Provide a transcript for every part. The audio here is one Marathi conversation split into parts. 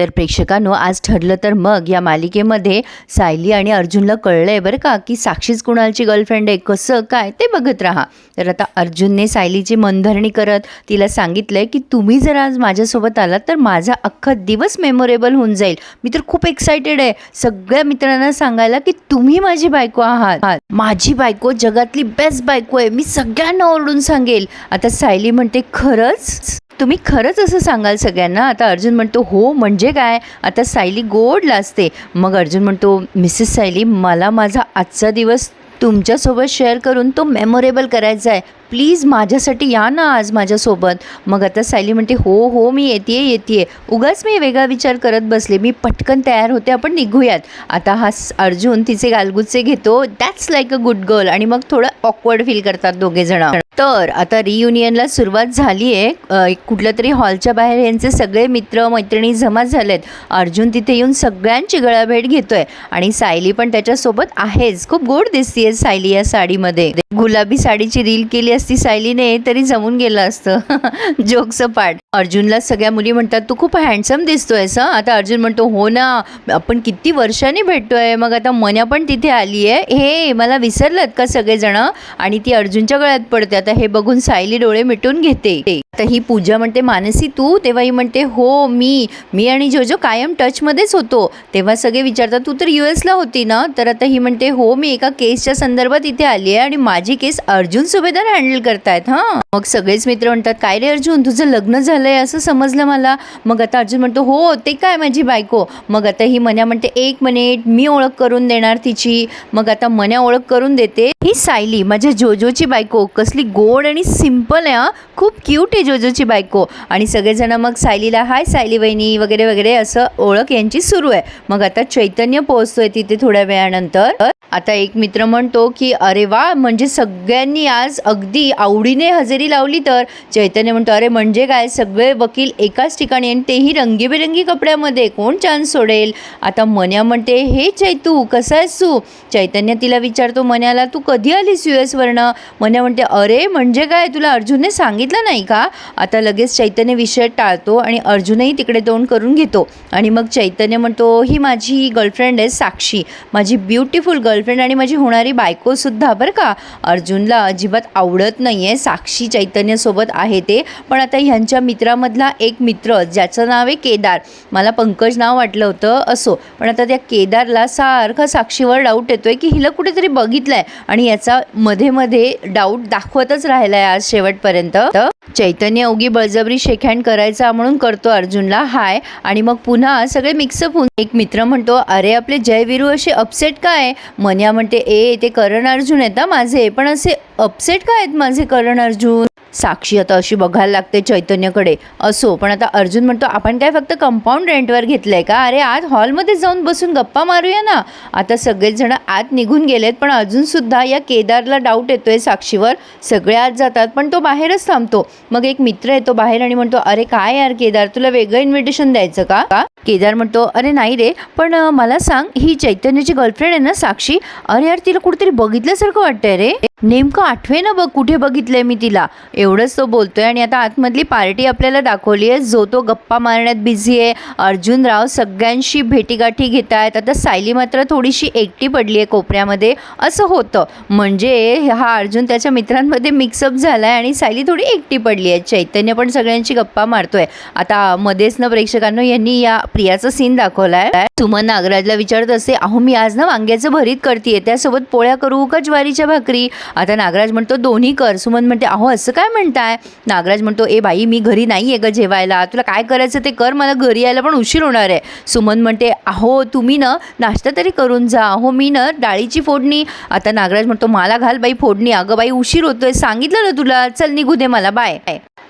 तर प्रेक्षकांनो आज ठरलं तर मग या मालिकेमध्ये सायली आणि अर्जुनला कळलंय बरं का की साक्षीच कुणालची गर्लफ्रेंड आहे कसं काय ते बघत राहा. तर आता अर्जुनने सायलीची मनधरणी करत तिला सांगितलंय की तुम्ही जर आज माझ्यासोबत आलात तर माझा अख्खा दिवस मेमोरेबल होऊन जाईल. मी तर खूप एक्सायटेड आहे. सगळ्या मित्रांना सांगायला की तुम्ही माझी बायको आहात. माझी बायको जगातली बेस्ट बायको आहे मी सगळ्यांना ओरडून सांगेल. आता सायली म्हणते खरंच? तुम्ही खरंच असं सांगाल सगळ्यांना? आता अर्जुन म्हणतो हो म्हणजे म्हणजे काय? आता सायली गोड लाजते मग अर्जुन म्हणतो मिसेस सायली मला माझा आजचा दिवस तुमच्यासोबत शेअर करून तो मेमोरेबल करायचा आहे. प्लीज माझ्यासाठी या ना आज माझ्यासोबत. मग आता सायली म्हणते हो हो मी येते येते उगाच मी वेगळा विचार करत बसले. मी पटकन तयार होते आपण निघूयात. आता हा अर्जुन तिचे गालगुच्चे घेतो. That's like a good girl आणि मग थोडं ऑकवर्ड फील करतात दोघे जण तर आता रियुनियनला सुरुवात झाली आहे कुठल्या तरी हॉलच्या बाहेर यांचे सगळे मित्र मैत्रिणी जमा झालेत. अर्जुन तिथे येऊन सगळ्यांची गळाभेट घेतोय आणि सायली पण त्याच्यासोबत आहेच. खूप गोड दिसतीये सायली या साडीमध्ये. गुलाबी साडीची रील केली असती सायलीने तरी जमून गेलं असतं. जोकचं पाठ. अर्जुनला सगळ्या मुली म्हणतात तू खूप हँडसम दिसतोय असं आता अर्जुन म्हणतो हो ना आपण किती वर्षांनी भेटतोय. मग आता मन्या पण तिथे आली आहे हे मला विसरलं का सगळेजण? आणि ती अर्जुनच्या गळ्यात पडते. आता हे बघून सायली डोळे मिटून घेते. आता ही पूजा म्हणते मानसी तू? तेव्हा ही म्हणते हो मी. मी आणि जोजो कायम टचमध्येच होतो. तेव्हा सगळे विचारतात तू तर यू एसला होती ना? तर आता ही म्हणते हो मी एका केसच्या संदर्भात इथे आली आहे आणि माझी केस अर्जुन सुभेदार हँडल करतायत हां? मग सगळेच मित्र म्हणतात काय रे अर्जुन तुझं लग्न झालंय असं समजलं मला. मग आता अर्जुन म्हणतो हो ते काय माझी बायको? मग आता ही मन्या म्हणते एक मिनिट मी ओळख करून देणार तिची. मग आता मन्या ओळख करून देते ही सायली माझ्या जोजोची बायको कसली गोड आणि सिंपल आहे हां. खूप क्यूट आहे जोजोची बायको. आणि सगळेजण मग सायलीला हाय सायली वहिनी वगैरे वगैरे असं ओळख यांची सुरू आहे. मग आता चैतन्य पोहोचतोय तिथे थोड्या वेळानंतर. आता एक मित्र म्हणतो की अरे वा म्हणजे सगळ्यांनी आज अगदी आवडीने हजेरी लावली तर? चैतन्य म्हणतो अरे म्हणजे काय सगळे वकील एकाच ठिकाणी आणि तेही रंगीबेरंगी कपड्यामध्ये कोण चान्स सोडेल? आता मन्या म्हणते हे चैतू कसा आहेस तू? चैतन्य तिला विचारतो मन्याला तू कधी आलीस यू एसवरनं मन्या म्हणते अरे म्हणजे काय? तुला अर्जुनने सांगितलं नाही का? आता लगेच चैतन्य विषय टाळतो आणि अर्जुनही तिकडे तोंड करून घेतो. आणि मग चैतन्य म्हणतो ही माझी गर्लफ्रेंड आहे साक्षी. माझी ब्युटिफुल गर्लफ्रेंड आणि माझी होणारी बायकोसुद्धा बरं का? अर्जुनला अजिबात आवडत नाही आहे साक्षी चैतन्यसोबत आहे ते. पण आता ह्यांच्या मित्रामधला एक मित्र ज्याचं नाव आहे केदार. मला पंकज नाव वाटलं होतं असो. पण आता त्या केदारला सारखा साक्षीवर डाऊट येतोय की हिला कुठेतरी बघितलं आहे आणि याचा मध्ये मध्ये डाऊट दाखवत सोबतच राहिलाय आज शेवटपर्यंत. तर चैतन्य उगी बळजबरी शेकहँड करायचा म्हणून करतो अर्जुनला हाय. आणि मग पुन्हा सगळे मिक्सअप होऊन एक मित्र म्हणतो अरे आपले जयवीरू असे अपसेट काय मन्या म्हणते ए ते करण अर्जुन आहेत माझे पण असे अपसेट काय आहेत माझे करण अर्जुन? साक्षी आता अशी बघायला लागते चैतन्यकडे. असो पण आता अर्जुन म्हणतो आपण काय फक्त कंपाऊंड रेंटवर घेतलंय का? अरे आज हॉलमध्ये जाऊन बसून गप्पा मारूया ना. आता सगळेच जण आत निघून गेलेत पण अजूनसुद्धा या केदारला डाऊट येतोय साक्षीवर. सगळे आत जातात पण तो बाहेरच थांबतो. मग एक मित्र येतो बाहेर आणि म्हणतो अरे काय यार केदार तुला वेगळं इन्व्हिटेशन द्यायचं का? का केदार म्हणतो अरे नाही रे पण मला सांग ही चैतन्याची गर्लफ्रेंड आहे ना साक्षी? अरे यार तिला कुठेतरी बघितल्यासारखं वाटतंय रे. नेमकं आठवे ना बघ कुठे बघितलंय मी तिला. एवढंच तो बोलतोय आणि आता आतमधली पार्टी आपल्याला दाखवली आहे. जो तो गप्पा मारण्यात बिझी आहे. अर्जुन राव सगळ्यांशी भेटीगाठी घेत आहेत आता सायली मात्र थोडीशी एकटी पडली आहे कोपऱ्यामध्ये. असं होतं. म्हणजे हा अर्जुन त्याच्या मित्रांमध्ये मिक्सअप झाला आहे आणि सायली थोडी एकटी पडली आहे. चैतन्य पण सगळ्यांची गप्पा मारतोय. आता मध्येच ना प्रेक्षकांनो यांनी या प्रियाचा सीन दाखवला आहे सुमन नागराजला विचारत असते अहो मी आज ना वांग्याचं भरीत करते त्यासोबत पोळ्या करू का ज्वारीच्या भाकरी? आता नागराज म्हणतो दोन्ही कर. सुमन म्हणते अहो असं काय म्हणताय? नागराज म्हणतो ए बाई मी घरी नाही आहे ग जेवायला. तुला काय करायचं ते कर मला घरी यायला पण उशीर होणार आहे. सुमन म्हणते अहो तुम्ही ना नाश्ता तरी करून जा. अहो मी ना डाळीची फोडणी. आता नागराज म्हणतो मला घाल बाई फोडणी. अगं बाई उशीर होतोय. सांगितलं ना तुला. चल निघू दे मला. बाय.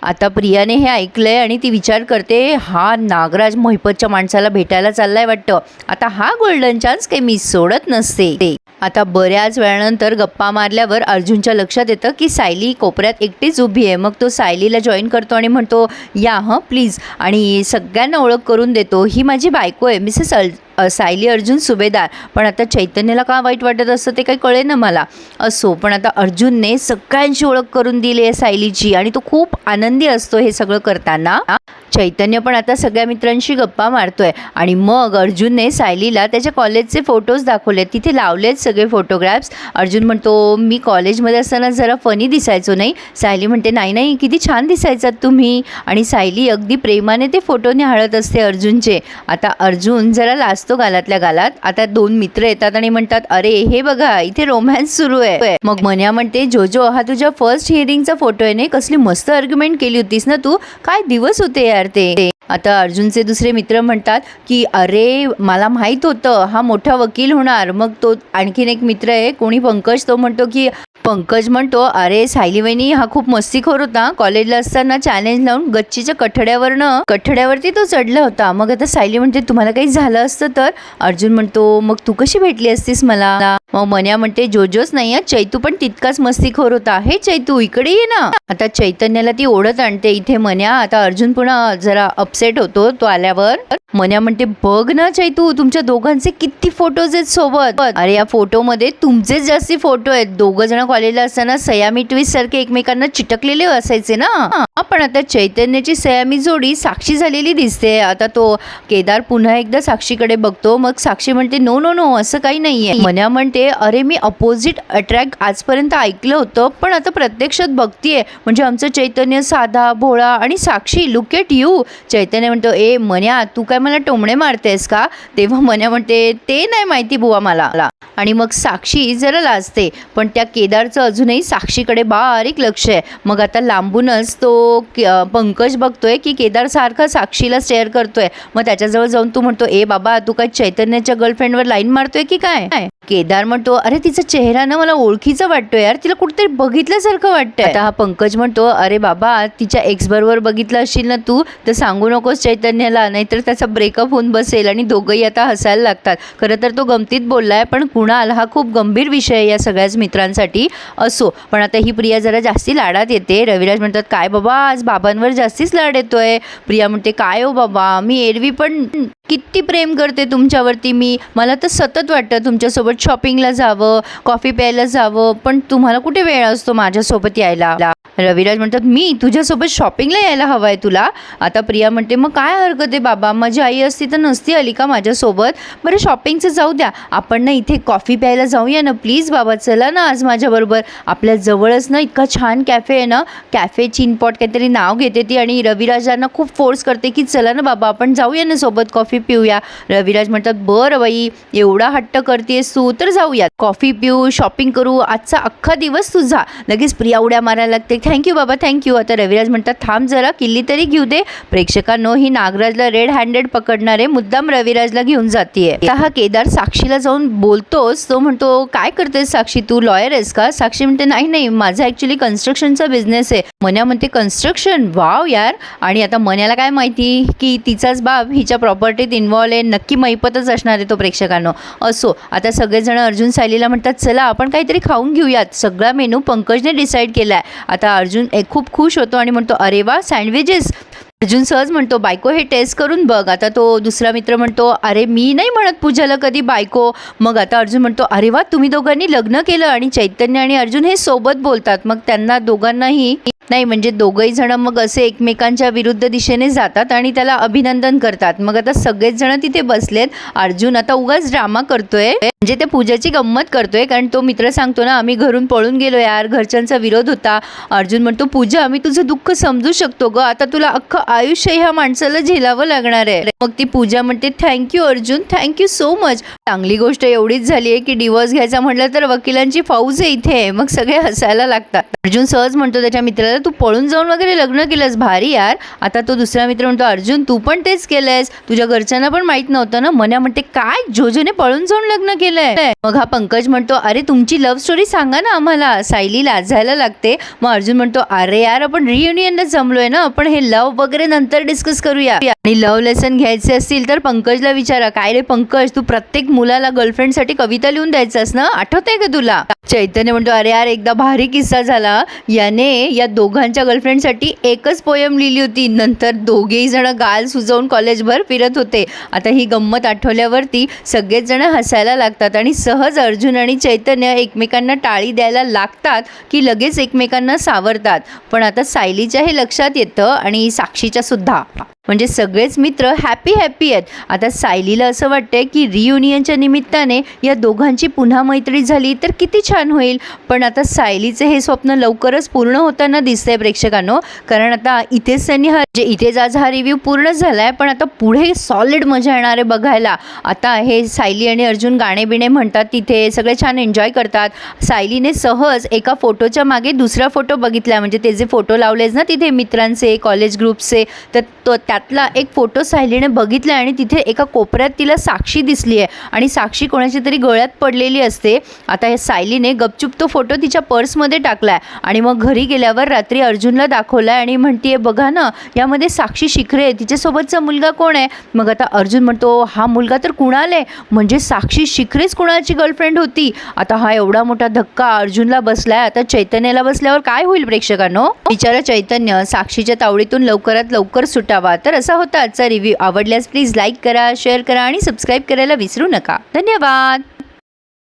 आता प्रियाने हे ऐकलंय आणि ती विचार करते हा नागराज महिपतच्या माणसाला भेटायला चाललाय वाटतं. आता हा गोल्डन चान्स काही मी सोडत नसते. आता बऱ्याच वेळानंतर गप्पा मारल्यावर अर्जुनच्या लक्षात येतं की सायली कोपऱ्यात एकटीच उभी आहे. मग तो सायलीला जॉईन करतो आणि म्हणतो या हं प्लीज आणि सगळ्यांना ओळख करून देतो ही माझी बायको आहे मिसेस अल सायली अर्जुन सुभेदार. पण आता चैतन्याला का वाईट वाटत असतं ते काही कळे ना मला. असो पण आता अर्जुनने सगळ्यांची ओळख करून दिली आहे सायलीची आणि तो खूप आनंदी असतो हे सगळं करताना. चैतन्य पण आता सगळ्या मित्रांशी गप्पा मारतोय. आणि मग अर्जुनने सायलीला त्याच्या कॉलेजचे फोटोज दाखवले. तिथे लावलेत सगळे फोटोग्राफ्स अर्जुन म्हणतो मी कॉलेजमध्ये असताना जरा फनी दिसायचो नाही. सायली म्हणते नाही नाही किती छान दिसायचात तुम्ही. आणि सायली अगदी प्रेमाने ते फोटो निहाळत असते अर्जुनचे. आता अर्जुन जरा लाजतो गालातल्या गालात. आता दोन मित्र येतात आणि म्हणतात अरे हे बघा इथे रोमॅन्स सुरू आहे. मग मन्या म्हणते जोजो हा तुझ्या फर्स्ट हिअरिंगचा फोटो आहे नाही? कसली मस्त आर्ग्युमेंट केली होतीस ना तू? काय दिवस होते यार? ते आता अर्जुनचे दुसरे मित्र म्हणतात की अरे मला माहीत होतं हा मोठा वकील होणार. मग तो आणखीन एक मित्र आहे कोणी पंकज तो म्हणतो की पंकज म्हणतो अरे सायली वहिनी हा खूप मस्तीखोर होता. कॉलेजला असताना चॅलेंज लावून गच्चीच्या कठड्यावरनं कठड्यावरती तो चढला होता. मग आता सायली म्हणते तुम्हाला काही झालं असतं तर? अर्जुन म्हणतो मग तू कशी भेटली असतीस मला? मग मन्या म्हणते जोजोच नाही चैतू पण तितकाच मस्तीखोर होता. हे चैतू इकडे ये ना. आता चैतन्याला ती ओढत आणते इथे मन्या. आता अर्जुन पुन्हा जरा अपसेट होतो तो आल्यावर. मन्या म्हणते बघ ना चैतू तुमच्या दोघांचे किती फोटोज आहेत सोबत. अरे या फोटोमध्ये तुमचेच जास्ती फोटो आहेत. दोघ जण कॉलेजला असताना सयामी ट्विस्ट सारखे एकमेकांना चिटकलेले असायचे ना. पण आता चैतन्याची सयामी जोडी साक्षी झालेली दिसते. आता तो केदार पुन्हा एकदा साक्षीकडे बघतो. मग साक्षी म्हणते नो नो नो असं काही नाहीये. मन्या म्हणते अरे मी अपोजिट अट्रॅक्ट आजपर्यंत ऐकलं होतं पण आता प्रत्यक्षात बघतीये. म्हणजे आमचं चैतन्य साधा भोळा आणि Sakshi look at you Chaitanya म्हणतो ए मन्या तू काय मला टोमणे मारतेस का? तेव्हा मन्या म्हणते ते नाही माहिती बुवा मला. आणि मग साक्षी जरा लाजते. पण त्या केदार केदारचं अजूनही साक्षीकडे बारीक लक्ष आहे मग आता लांबूनच तो पंकज बघतोय की केदार सारखा साक्षीला शेअर करतोय मग त्याच्याजवळ जाऊन तू म्हणतो ए बाबा तू काय चैतन्याच्या गर्लफ्रेंडवर लाईन मारतोय की काय काय? केदार म्हणतो अरे तिचा चेहरा ना मला ओळखीचा वाटतो यार. तिला कुठेतरी बघितल्यासारखं वाटतंय. आता हा पंकज म्हणतो अरे बाबा तिच्या एक्स बरोबर बघितलं असशील ना तू तर सांगू नकोस चैतन्याला नाहीतर त्याचा ब्रेकअप होऊन बसेल आणि दोघंही आता हसायला लागतात. खरं तर तो गमतीत बोललाय पण कुणाल हा खूप गंभीर विषय आहे या सगळ्याच मित्रांसाठी असो. पण आता ही प्रिया जरा जास्ती लाडात येते. रविराज म्हणतात काय बाबा आज बाबांवर जास्तीच लाड येतोय. प्रिया म्हणते काय हो बाबा मी एरवी पण किती प्रेम करते तुमच्यावरती मी. मला तर सतत वाटतं तुमच्यासोबत शॉपिंगला जावं कॉफी प्यायला जावं पण तुम्हाला कुठे वेळ असतो माझ्यासोबत यायला? रविराज म्हणतात मी तुझ्यासोबत शॉपिंगला यायला हवं आहे तुला. आता प्रिया म्हणते मग काय हरकत आहे बाबा? माझी आई असती तर नसती आली का माझ्यासोबत? बरं शॉपिंगचं जाऊ द्या. आपण ना इथे कॉफी प्यायला जाऊया ना प्लीज बाबा चला ना आज माझ्याबरोबर. आपल्या जवळच ना इतका छान कॅफे आहे ना. कॅफे चिनपॉट काहीतरी नाव घेते ती आणि रविराजांना खूप फोर्स करते की चला ना बाबा आपण जाऊया ना सोबत कॉफी पिऊया. रविराज म्हणतात बरं बाई एवढा हट्ट करतेस तू तर जाऊयात. कॉफी पिऊ शॉपिंग करू आजचा अख्खा दिवस तुझा. लगेच प्रिया उड्या मारायला लागते. थँक्यू बाबा थँक्यू आता रविराज म्हणतात थांब जरा किल्ली तरी घेऊ दे. प्रेक्षकांनो ही नागराजला रेड हँडेड पकडणारे मुद्दाम रविराजला घेऊन जाते हा केदार साक्षीला जाऊन बोलतोस तो म्हणतो काय करतेस साक्षी? तू लॉयर आहेस का? साक्षी म्हणते नाही नाही. माझा ऍक्च्युली कन्स्ट्रक्शनचा बिझनेस आहे. मन्या म्हणते कन्स्ट्रक्शन वाव यार. आणि आता मन्याला काय माहिती? की तिचाच बाप हिच्या प्रॉपर्टीत इन्व्हॉल्व आहे. नक्की मैपतच असणार आहे तो प्रेक्षकांनो. असो. आता सगळेजण अर्जुन सायलीला म्हणतात चला आपण काहीतरी खाऊन घेऊयात. सगळा मेनू पंकजने डिसाईड केला आहे आता अर्जुन एक खूप खुश होतो आणि म्हणतो अरे वा सँडविचेस अर्जुन सहज म्हणतो बायको हे टेस्ट करून बघ. आता तो दुसरा मित्र म्हणतो अरे मी नाही म्हणत पूजाला कधी बायको. मग आता अर्जुन म्हणतो अरे वा तुम्ही दोघांनी लग्न केलं आणि चैतन्य आणि अर्जुन हे सोबत बोलतात. मग त्यांना दोघांनाही नाही म्हणजे दोघंही जण मग असे एकमेकांच्या विरुद्ध दिशेने जातात आणि त्याला अभिनंदन करतात. मग आता सगळेच जण तिथे बसलेत. अर्जुन आता उगाच ड्रामा करतोय. म्हणजे ते पूजाची गंमत करतोय कारण तो मित्र सांगतो ना आम्ही घरून पळून गेलो यार घरच्यांचा विरोध होता. अर्जुन म्हणतो पूजा आम्ही तुझं दुःख समजू शकतो ग. आता तुला अख्खं आयुष्य ह्या माणसाला झेलावं लागणार आहे. मग ती पूजा म्हणते thank you Arjun. Thank you so much चांगली गोष्ट एवढीच झाली आहे की डिवोर्स घ्यायचा म्हटलं तर वकिलांची फौज आहे इथे. मग सगळे हसायला लागतात. अर्जुन सहज म्हणतो त्याच्या मित्राला तू पळून जाऊन वगैरे लग्न केलंस. भारी यार. आता तो दुसरा मित्र म्हणतो अर्जुन तू पण तेच केलंयस. तुझ्या घरच्यांना पण माहीत नव्हतं ना. मन्या म्हणते काय? जोजोने पळून जाऊन लग्न केलंय. मग हा पंकज म्हणतो अरे तुमची लव्ह स्टोरी सांगा ना आम्हाला. सायली लाजायला लागते. मग अर्जुन म्हणतो अरे यार आपण रियुनियनला जमलोय ना. आपण हे लव्ह वगैरे नंतर डिस्कस करूया. आणि लव्ह लेसन घ्यायचे असतील तर पंकजला विचारा. काय रे पंकज तू प्रत्येक मुलाला गर्लफ्रेंडसाठी कविता लिहून द्यायचास ना? आठवतंय का तुला? चैतन्य म्हणतो अरे यार एकदा भारी किस्सा झाला. याने या दोघांच्या गर्लफ्रेंडसाठी एकच पोयम लिहिली होती. नंतर दोघेही जण गाल सुजवून कॉलेजभर फिरत होते. आता ही गंमत आठवल्यावरती सगळेच जण हसायला लागतात आणि सहज अर्जुन आणि चैतन्य एकमेकांना टाळी द्यायला लागतात की लगेच एकमेकांना सावरतात. पण आता सायलीच्या हे लक्षात येतं आणि साक्षीच्या सुद्धा. म्हणजे सगळेच मित्र हॅपी हॅपी आहेत. आता सायलीला असं वाटतंय की रियुनियनच्या निमित्ताने या दोघांची पुन्हा मैत्री झाली तर किती छान होईल. पण आता सायलीचे हे स्वप्न लवकरच पूर्ण होताना दिसतंय प्रेक्षकांनो. कारण आता इथेच त्यांनी हा जे इथेच आज हा रिव्ह्यू पूर्ण झाला आहे पण आता पुढे सॉलिड मजा येणार आहे बघायला. आता हे सायली आणि अर्जुन गाणे बिणे म्हणतात तिथे सगळे छान एन्जॉय करतात. सायलीने सहज एका फोटोच्या मागे दुसरा फोटो बघितला म्हणजे ते जे फोटो लावलेच ना तिथे मित्रांचे कॉलेज ग्रुपचे तर तो त्यातला एक फोटो सायलीने बघितला आणि तिथे एका कोपऱ्यात तिला साक्षी दिसली आहे आणि साक्षी कोणाची तरी गळ्यात पडलेली असते. आता या सायलीने गपचूप तो फोटो तिच्या पर्समध्ये टाकला आहे आणि मग घरी गेल्यावर रात्री अर्जुनला दाखवला आहे आणि म्हणते बघा ना यामध्ये साक्षी शिखरे आहे तिच्यासोबतचा मुलगा कोण आहे? मग आता अर्जुन म्हणतो हा मुलगा तर कुणाला? आहे म्हणजे साक्षी शिखरेच कुणाची गर्लफ्रेंड होती? आता हा एवढा मोठा धक्का अर्जुनला बसलाय. आता चैतन्याला बसल्यावर काय होईल प्रेक्षकांनो? बिचारा चैतन्य साक्षीच्या तावडीतून लवकरात लवकर सुटावा. तर असा होता आजचा रिव्ह्यू आवडल्यास प्लीज लाईक करा शेअर करा आणि सबस्क्राईब करायला विसरू नका. धन्यवाद!